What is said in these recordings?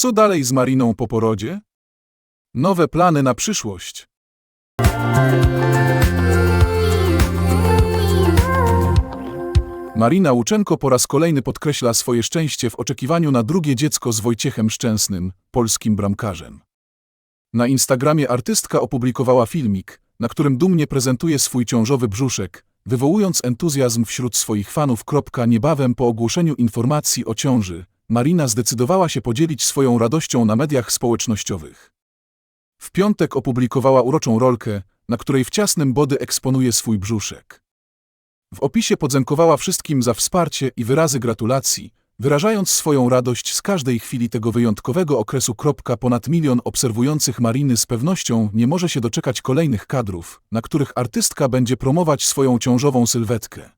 Co dalej z Mariną po porodzie? Nowe plany na przyszłość. Marina Łuczenko po raz kolejny podkreśla swoje szczęście w oczekiwaniu na drugie dziecko z Wojciechem Szczęsnym, polskim bramkarzem. Na Instagramie artystka opublikowała filmik, na którym dumnie prezentuje swój ciążowy brzuszek, wywołując entuzjazm wśród swoich fanów. Niebawem po ogłoszeniu informacji o ciąży, Marina zdecydowała się podzielić swoją radością na mediach społecznościowych. W piątek opublikowała uroczą rolkę, na której w ciasnym body eksponuje swój brzuszek. W opisie podziękowała wszystkim za wsparcie i wyrazy gratulacji, wyrażając swoją radość z każdej chwili tego wyjątkowego okresu. Ponad milion obserwujących Mariny z pewnością nie może się doczekać kolejnych kadrów, na których artystka będzie promować swoją ciążową sylwetkę.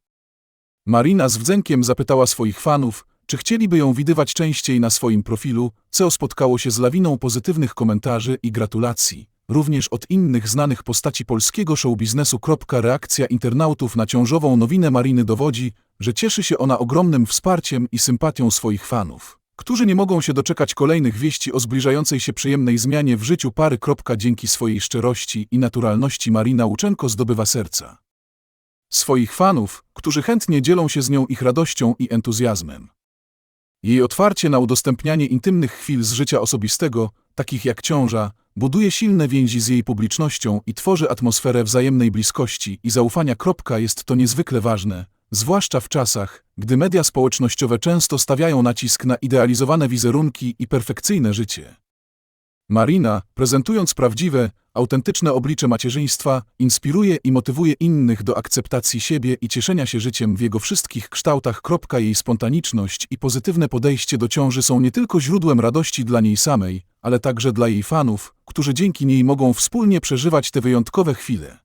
Marina z wdzękiem zapytała swoich fanów, czy chcieliby ją widywać częściej na swoim profilu, co spotkało się z lawiną pozytywnych komentarzy i gratulacji, również od innych znanych postaci polskiego showbiznesu. Reakcja internautów na ciążową nowinę Mariny dowodzi, że cieszy się ona ogromnym wsparciem i sympatią swoich fanów, którzy nie mogą się doczekać kolejnych wieści o zbliżającej się przyjemnej zmianie w życiu pary. Dzięki swojej szczerości i naturalności Marina Łuczenko zdobywa serca swoich fanów, którzy chętnie dzielą się z nią ich radością i entuzjazmem. Jej otwarcie na udostępnianie intymnych chwil z życia osobistego, takich jak ciąża, buduje silne więzi z jej publicznością i tworzy atmosferę wzajemnej bliskości i zaufania. Jest to niezwykle ważne, zwłaszcza w czasach, gdy media społecznościowe często stawiają nacisk na idealizowane wizerunki i perfekcyjne życie. Marina, prezentując prawdziwe, autentyczne oblicze macierzyństwa, inspiruje i motywuje innych do akceptacji siebie i cieszenia się życiem w jego wszystkich kształtach. Jej spontaniczność i pozytywne podejście do ciąży są nie tylko źródłem radości dla niej samej, ale także dla jej fanów, którzy dzięki niej mogą wspólnie przeżywać te wyjątkowe chwile.